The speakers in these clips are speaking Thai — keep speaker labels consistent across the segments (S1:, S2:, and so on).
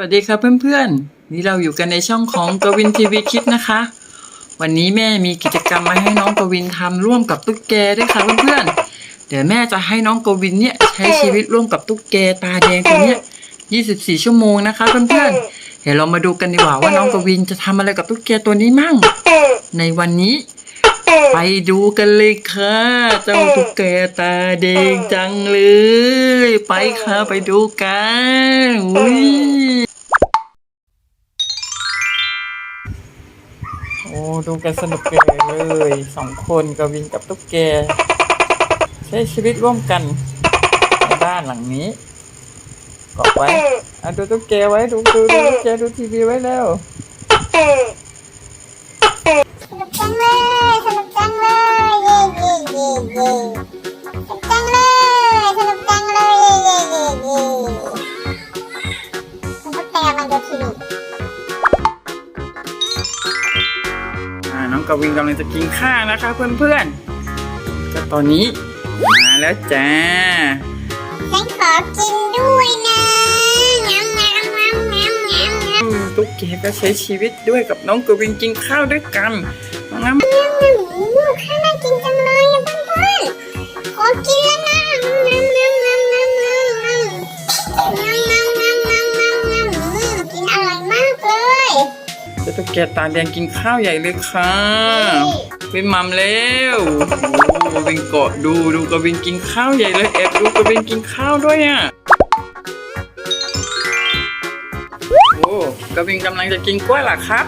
S1: วัสดีครับเพื่อนๆ นี่เราอยู่กันในช่องของกวินทีวีคิดนะคะ วันนี้แม่มีกิจกรรมมาให้น้องกวินทำร่วมกับตุ๊กแกด้วยค่ะเพื่อนๆ เดี๋ยวแม่จะให้น้องกวินเนี่ยใช้ชีวิตร่วมกับตุ๊กแกตาแดงตัวเนี้ย 24 ชั่วโมงนะคะเพื่อนๆ เดี๋ยวเรามาดูกันดีกว่าว่าน้องกวินจะทำอะไรกับตุ๊กแกตัวนี้มั่ง ในวันนี้ ไปดูกันเลยค่ะ เจ้าตุ๊กแกตาแดงจังเลย ไปค่ะไปดูกันอุ้ย ดูกันสนุกเลยสองคนกวินกับตุ๊กแก ใช้ชีวิตร่วมกันในบ้านหลังนี้กอบไว้อาดูตุ๊กแกไว้ดูดูดูตุ๊กแกดูทีวีไว้แล้ว
S2: สนุกจังเลยสนุกจังเลยเย่เย่เย่เย่สนุกจังเลยสนุกจังเลยเย่เย่เย่เย่สนุกแต่มันดูทีวี
S1: น้องกวินกำลังจะกินข้าวนะคะเพื่อนๆก็ตอนนี้มาแล้วจ้า
S2: ฉันขอกินด้วยนะงามงามงามงามงามงาม
S1: อืมตุ๊กแกก็ใช้ชีวิตด้วยกับน้องกวินกินข้าวด้วยกันน้องน้ำ
S2: งามข้าวน่ากินจังเลยอะเพื่อนๆขอกินแล้วนะ
S1: ตุ๊กแกตาแดงกินข้าวใหญ่เลยค่ะวินมัมเร็วกวินเกาะดูดูกวินกินข้าวใหญ่เลยแอบดูกวินกินข้าวด้วยอะโอ้กวินกำลังจะกินกล้วยเหรอครับ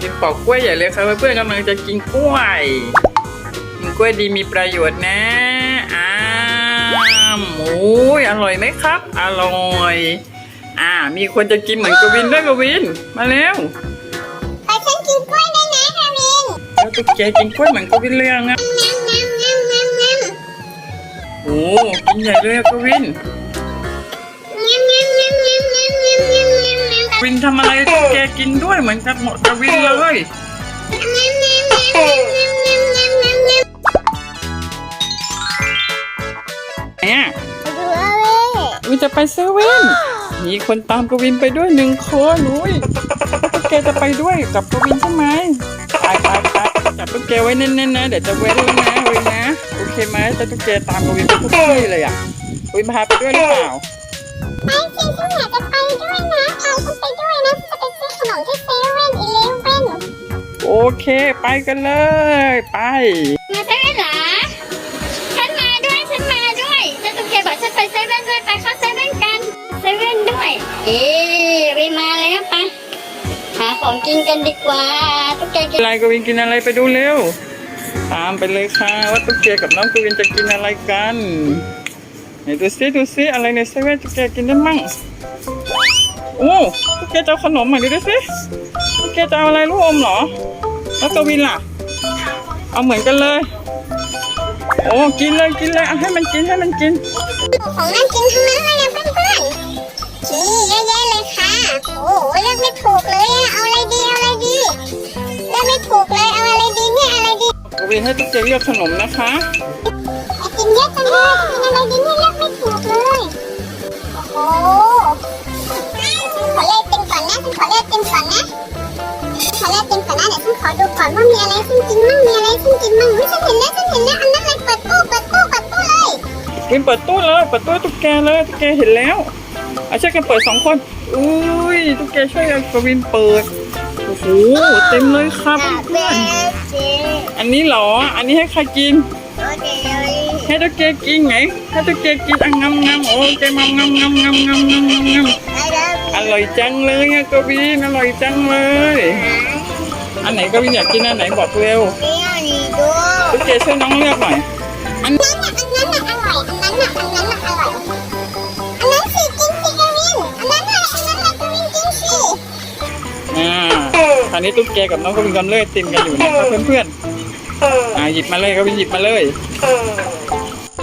S1: กินปอกกล้วยใหญ่เลยครับเพื่อนๆกำลังจะกินกล้วยกินกล้วยดีมีประโยชน์นะอ้ามโอ้ยอร่อยไหมครับ อร่อยอ่ามีคนจะกินเหมือนกวินด้วยกวิน มาแล้ว
S2: กินกล้วยได้นะกามิน
S1: แล้วตุ๊กแกกินกล้วยเหมือนกวินเลยอะงั้น
S2: งามงามงามงามงาม
S1: โอ้กินใหญ่เลยอะกวิน
S2: งามงามงามงามงามงามงามงามงาม
S1: กวินทำอะไรตุ๊กแกกินด้วยเหมือนกับหมดกวินเลยเนี่ย
S2: ดูอะไร
S1: วินจะไปเซเว่น มีคนตามกวินไปด้วยหนึ่งคนอุ้ยตุ๊กแกจะไปด้วยกับกวินใช่ไหมไปไปไปจับตุ๊กแกไว้แน่นๆนะเดี๋ยวจะเว้นแล้วนะวินนะโอเคไหมแต่ตุ๊กแกตามกวินไปทุกที่เลยอะวินพาไปด้วยหรือเปล่า
S2: ไปสิฉันอยากจะไปด้วยนะพาฉันไปด้วยนะจะไปซื้อขนมที่เซเว่นอีเลฟเว่น
S1: โอเค ไปกันเลย ไป
S3: กินกันดีกว่าตุ๊กแกกิน
S1: อะไรกวินกินอะไรไปดูเร็ว ตามไปเลยค่ะว่าตุ๊กแกกับน้องกวินจะกินอะไรกันไหนดูซิดูซิอะไรในเซเว่นตุ๊กแกกินได้มั่งโอ้ตุ๊กแกจะเอาขนมมาดูดิซิตุ๊กแกจะเอาอะไรลูกอมเหรอ แล้วกวินล่ะ เอาเหมือนกันเลย โอ้กินเลยกินเลยเอาให้มันกินให้มันกิน
S2: ของน่ากินทั้งนั้นเลยนะเพื่อนๆ ถูกเลยเอาอะไรดีเนี่ยอะไรดี
S1: กวินให้ตุ๊กแกเลือกขนมนะคะ
S2: ไอกินเยอะจังเลยกินอะไรดีเนี่ยเลือกไม่ถูกเลยโอ้โหขอเลือกเต็มก่อนนะฉันขอเลือกเต็มก่อนนะขอเลือกเต็มก่อนนะเดี๋ยวฉันขอดูก่อนว่ามีอะไรฉันกินมั่งมีอะไรฉันกินมั่งอุ๊ยฉันเห็นแล้วฉันเห็นแล้วอันนั้นเลยเปิดตู้เปิดตู้เปิดตู้เลย
S1: วินเปิดตู้เลยเปิดตู้ให้ตุ๊กแกเลยตุ๊กแกเห็นแล้วเอาช่วยกันเปิดสองคนอุ้ยตุ๊กแกช่วยกันกวินเปิด โอ้โหเต็มเลยครับเพื่อนๆอันนี้เหรอ อันนี้ให้ใครกิน ให้ตุ๊กแกกินไงให้ตุ๊กแกกินอะงำงำโอ้แกงำงำงำงำงำงำงำงำอร่อยจังเลยอะกวินอร่อยจังเลย อันไหนกวินอยากกินอันไหนบอกเร็วตุ๊กแกช่วยน้องเลือกหน่อย
S2: อันนั้นน่ะอันนั้นน่ะอร่อยอันนั้นน่ะอันนั้นน่ะอร่อยอันนั้นสิกินสิกวินอันนั้นน่ะอันนั้นน่ะกวินกินสิ
S1: อ่า คราวนี้ตุ๊กแกกับน้องกวินกำลังเล่นติมกันอยู่นะครับเพื่อนๆอ่าหยิบมาเลยกวินหยิบมาเลย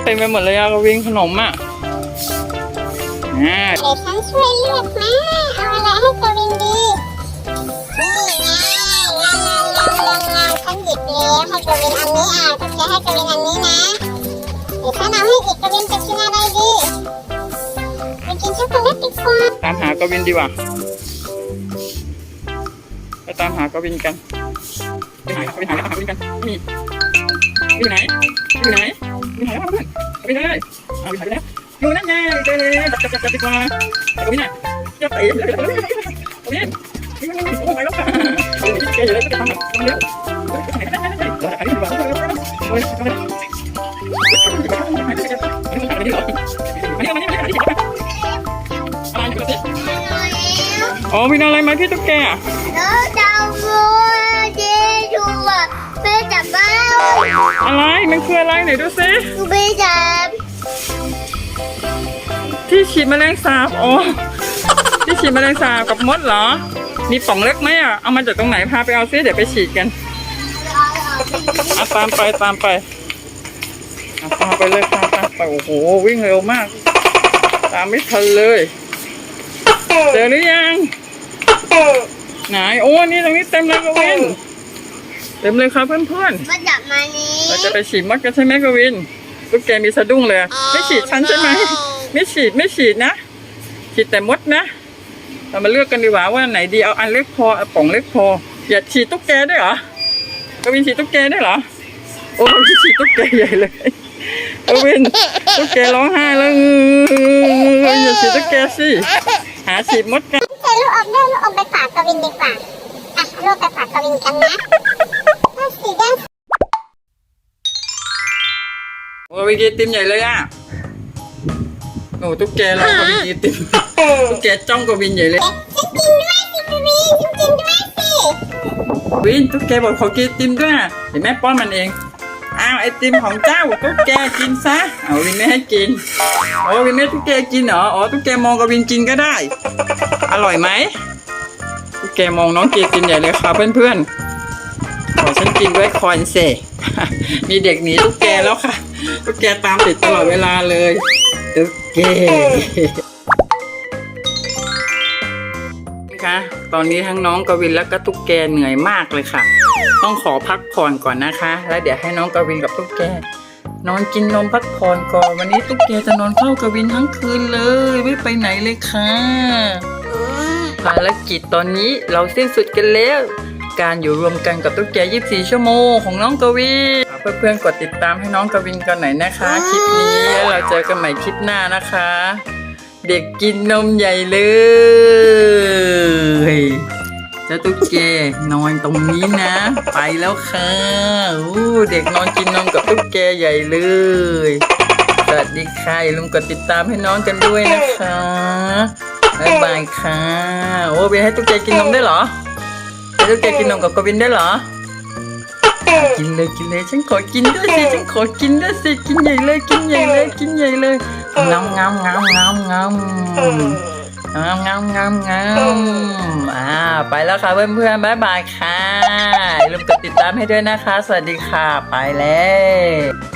S1: เต็มไปหมดเลยอะกวินขนมอะอ่า
S2: เดี๋ยวฉันช่วยเลือกนะเอาอะไรให้กวินดีนี่ไงงามงามงามงามงามฉันหยิบแล้วให้กวินอันนี้อะก็จะให้กวินอันนี้นะเดี๋ยวฉันเอาให้อีกกวินจะกินอะไรดีไปกินช็อกโกแลตดีกว่า
S1: ตาามหากวินดีกว่าไป ตามหากวินกันไปหากวินหาหากวินกันนี่อยู่ไหนอยู่ไหนอยู่ไหนวะเพื่อนกวินเลยเอาไปแล้วอยู่นั่นไงเจอเลยจับจับจับจับดีกว่ากวินอะจะเตะเลยกวินโอ้ยไปแล้วค่ะเดี๋ยวแกอเลยจะทำแบบเร็วไหนไหนไหนไหนเราจะไปดีกว่าโอ้ยไปแล้วอ๋อมีอะไรไหมพี่ตุ๊กแก
S2: อะไร
S1: มันคืออะไรไหนดูซิ
S2: ไปจับ
S1: ที่ฉีดแมลงสาบอ๋อที่ฉีดแมลงสาบกับมดเหรอ มีป่องเล็กไหมอะเอามาจากตรงไหนพาไปเอาซิเดี๋ยวไปฉีดกันอะตามไปตามไปอะพาไปเลยพาตามไปโอ้โหวิ่งเร็วมาก ตามไม่ทันเลยเจอหรือยังไหนโอ้นี่ตรงนี้เต็มเลยกวิน เต็มเลยครับเพื่อน
S2: มาจับมานี้
S1: ๆ เราจะไปฉีดมดกันใช่ไหมกวินลูกแกมีสะดุ้งเลยอะไม่ฉีดฉันใช่ไหม ไม่ฉีดไม่ฉีดนะ ฉีดแต่มดนะ เรามาเลือกกันดีกว่าว่าไหนดีเอาอันเล็กพอเอาป่องเล็กพอ อย่าฉีดตุ๊กแกด้วยเหรอกวินฉีดตุ๊กแกด้วยเหรอ โอ้ยฉีดตุ๊กแกใหญ่เลยกวินตุ๊กแกร้องไห้แล้วอืออย่าฉีดตุ๊กแกสิหาฉีดมดกัน
S2: เจลูกอมด้วยลูกอมไปฝากกวินดีกว่าอะลูกไปฝากกวินกันนะ
S1: โอ้ยกินติมใหญ่เลยอะโอ้ตุ๊กแกเรากวินกินติมตุ๊กแกจ้องกวินใหญ่เลย
S2: ฉันกินด้วยสิพี่วีฉันกินด้วยสิ
S1: วินตุ๊กแกบอกขอกินไอติมด้วยอะเดี๋ยวแม่ป้อนมันเองอ้าวไอติมของเจ้าตุ๊กแกกินซะเอาวินไม่ให้กินโอ้วินไม่ให้ตุ๊กแกกินเหรออ๋อตุ๊กแกมองกับวินกินก็ได้ อร่อยไหมตุ๊กแกมองน้องกินติมใหญ่เลยครับเพื่อนๆ ขอฉันกินด้วยคอนเซมีเด็กหนีตุ๊กแกแล้วค่ะ ตุ๊กแกตามติดตลอดเวลาเลย ตุ๊กแกคะตอนนี้ทั้งน้องกวินและก็ตุ๊กแกเหนื่อยมากเลยค่ะ ต้องขอพักผ่อนก่อนนะคะ แล้วเดี๋ยวให้น้องกวินกับตุ๊กแก นอนกินนมพักผ่อนก่อน วันนี้ตุ๊กแกจะนอนเฝ้ากวินทั้งคืนเลย ไม่ไปไหนเลยค่ะภารกิจตอนนี้เราสิ้นสุดกันแล้ว การอยู่รวมกันกับตุ๊กแก 24 ชั่วโมงของน้องกวินเพื่อนๆกดติดตามให้น้องกวินกันหน่อยนะคะ คลิปนี้แล้วเราเจอกันใหม่คลิปหน้านะคะ เด็กกินนมใหญ่เลยเจ้าตุ๊กแกนอนตรงนี้นะ ไปแล้วค่ะอู้เด็กนอนกินนมกับตุ๊กแกใหญ่เลยสวัสดีค่ะอย่าลืมกดติดตามให้น้องกันด้วยนะคะบ๊ายบายค่ะ โอ้เบนให้ตุ๊กแกกินนมได้เหรอ ให้ตุ๊กแกกินนมกับกวินได้เหรอ กินเลยกินเลยฉันขอกินด้วยสิฉันขอกินด้วยสิกินใหญ่เลยกินใหญ่เลยกินใหญ่เลยงามงามงามงามงามงามงามงามงามอ่าไปแล้วค่ะเพื่อนเพื่อนๆบ๊ายบายค่ะลืมกดติดตามให้ด้วยนะคะ สวัสดีค่ะ ไปแล้ว